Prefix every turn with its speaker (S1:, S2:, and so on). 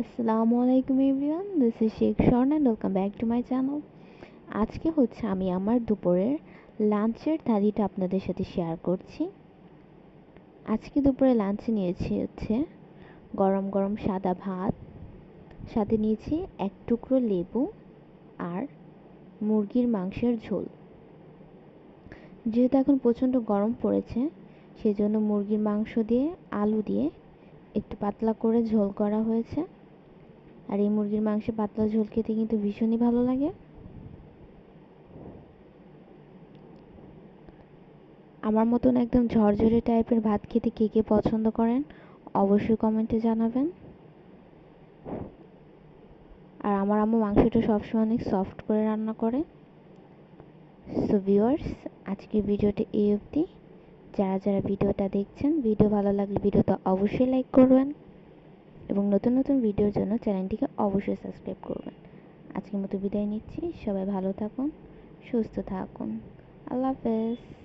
S1: আসসালামু আলাইকুম everyone this is Sheikh and welcome back to my channel আজকে হচ্ছে আমি আমার দুপুরের লাঞ্চের থালিটা আপনাদের সাথে শেয়ার করছি। আজকে দুপুরে লাঞ্চে নিয়েছি হচ্ছে গরম গরম সাদা ভাত, সাথে নিয়েছি এক টুকরো লেবু আর মুরগির মাংসের ঝোল। যেহেতু এখন প্রচণ্ড গরম পড়েছে, সেজন্য মুরগির মাংস দিয়ে, আলু দিয়ে একটু পাতলা করে ঝোল করা হয়েছে। আর এই মুরগির মাংসে পাতলা ঝোল খেতে কিন্তু ভীষণই ভালো লাগে। আমার মতন একদম ঝরঝরে টাইপের ভাত খেতে কে কে পছন্দ করেন, অবশ্যই কমেন্টে জানাবেন। আর আমার আম্মু মাংসটা সবসময় অনেক সফট করে রান্না করে। সো ভিউয়ার্স আজকের ভিডিওটা এই অবধি। যারা যারা ভিডিওটা দেখছেন, ভিডিও ভালো লাগলে ভিডিওটা অবশ্যই লাইক করবেন। এবং নতুন নতুন ভিডিওর জন্য চ্যানেলটিকে অবশ্যই সাবস্ক্রাইব করবেন। আজকের মতো বিদায় নিচ্ছি। সবাই ভালো থাকুন, সুস্থ থাকুন। আল্লাহ হাফেজ।